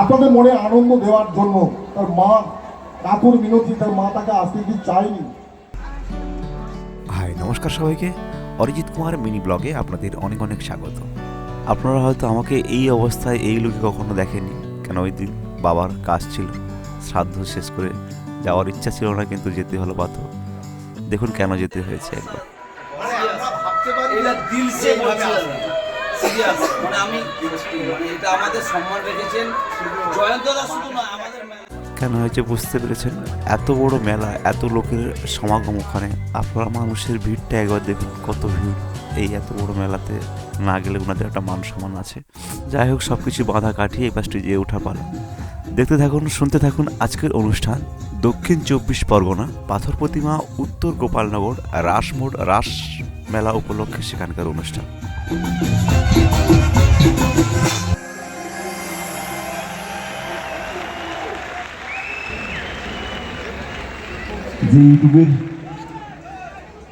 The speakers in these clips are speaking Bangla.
আপনাদের মনে আনন্দ দেওয়ার জন্য তার মা কাকুর মিনতি, তার মা তাকে আসতে কি চায়নি? হাই, নমস্কার সবাইকে। অরিজিৎ কুমার মিনি ব্লগে আপনাদের অনেক অনেক স্বাগত। আপনারা হয়তো আমাকে এই অবস্থায় এই লুকে কখনো দেখেনি কেন ওই দিন বাবার কাজ ছিল, শ্রাদ্ধ শেষ করে যাওয়ার ইচ্ছা ছিল না, কিন্তু যেতে হলো বাধ্য দেখুন কেন যেতে হয়েছে একবার। মানে মানে কেন হয়েছে বুঝতে পেরেছেন? এত বড় মেলা এত লোকের সমাগম ওখানে আপনারা মানুষের ভিড়টা একবার দেখুন কত ভিড়। এই এত বড় মেলাতে না গেলে ওনাদের একটা মান সম্মান আছে। যাই হোক সব কিছু বাধা কাটিয়ে এই এবার স্টেজে ওঠা পালা। দেখতে থাকুন শুনতে থাকুন আজকের অনুষ্ঠান। দক্ষিণ চব্বিশ পরগনা পাথর প্রতিমা উত্তর গোপালনগর রাসমোড় রাস মেলা উপলক্ষে সেখানকার অনুষ্ঠান। যে ইউটিউবের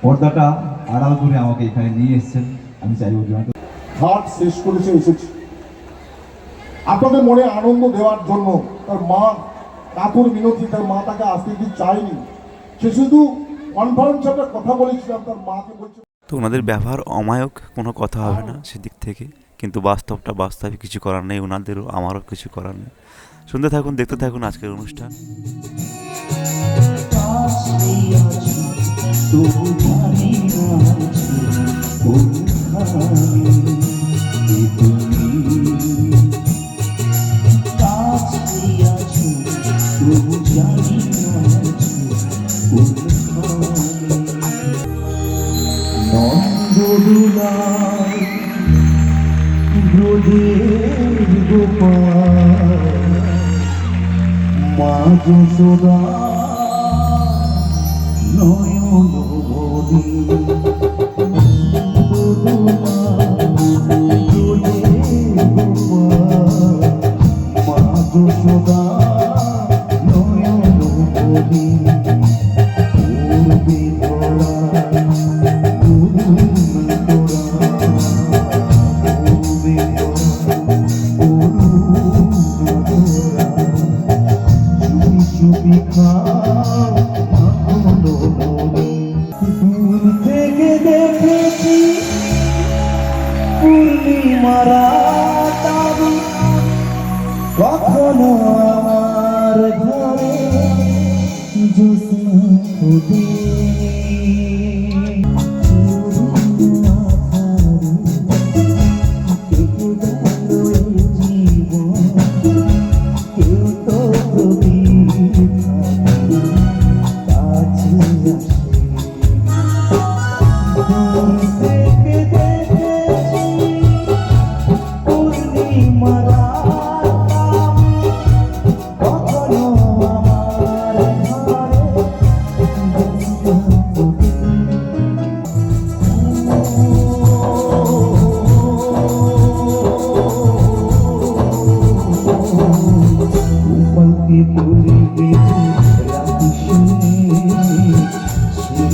পর্দাটা আড়াল করে আমাকে এখানে নিয়ে এসেছেন আমি চাই অভিনন্দন হাট শেষ করেছে এসেছে। আপনাদের মনে আনন্দ দেওয়ার জন্য তার মা কাকুর মিনতি তার মা তাকে আসতে কি চায়নি সে শুধু কনফারেন্সে একটা কথা বলেছিলাম তার মাকে বলছে তো ওনাদের ব্যবহার অমায়ক কোনো কথা হবে না সেদিক থেকে। কিন্তু বাস্তবটা বাস্তবে কিছু করার নেই ওনাদেরও আমারও কিছু করার নেই। শুনতে থাকুন দেখতে থাকুন আজকের অনুষ্ঠান। মা যশোদা নয়ন বদি মা যশোদা নয়ন বদি পূর্বে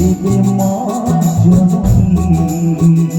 ছেড়ে মা জননী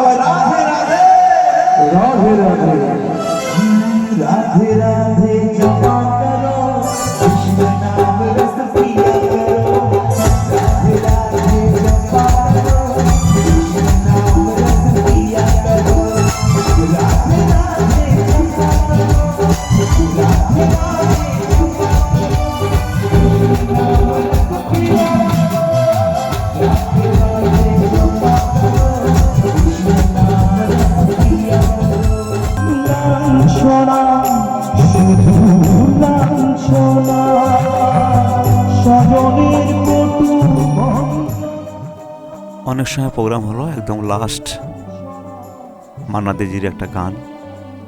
সবাই রাধে রাধে রাধে রাধে অনেক সময় প্রোগ্রাম হলো একদম লাস্ট মান্না দেজির একটা গান,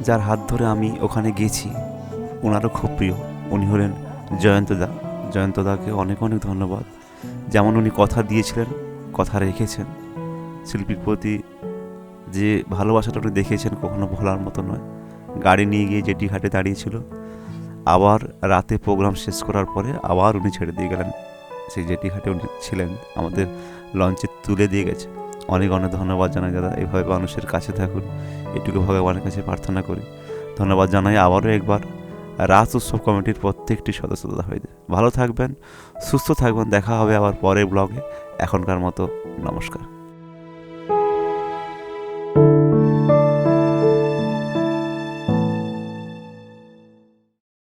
যার হাত ধরে আমি ওখানে গেছি। ওনারও খুব প্রিয়। উনি হলেন জয়ন্তদা। জয়ন্তদাকে অনেক অনেক ধন্যবাদ। যেমন উনি কথা দিয়েছিলেন, কথা রেখেছেন। শিল্পীর প্রতি যে ভালোবাসাটা উনি দেখেছেন কখনো ভোলার মতো নয়। গাড়ি নিয়ে গিয়ে জেটি ঘাটে দাঁড়িয়েছিল আবার রাতে প্রোগ্রাম শেষ করার পরে আবার উনি ছেড়ে দিয়ে গেলেন। সেই জেটি ঘাটে উনি ছিলেন, আমাদের লঞ্চে তুলে দিয়ে গেছে। অনেক অনেক ধন্যবাদ জানাই দাদা, এভাবে মানুষের কাছে থাকুন। এটুকু ভগবানের কাছে প্রার্থনা করি। ধন্যবাদ জানাই আবারও একবার। রাত উৎসব কমিটির প্রত্যেকটি সদস্য দাদা হয়ে ভালো থাকবেন, সুস্থ থাকবেন, দেখা হবে আবার পরে ব্লগে। এখনকার মতো নমস্কার।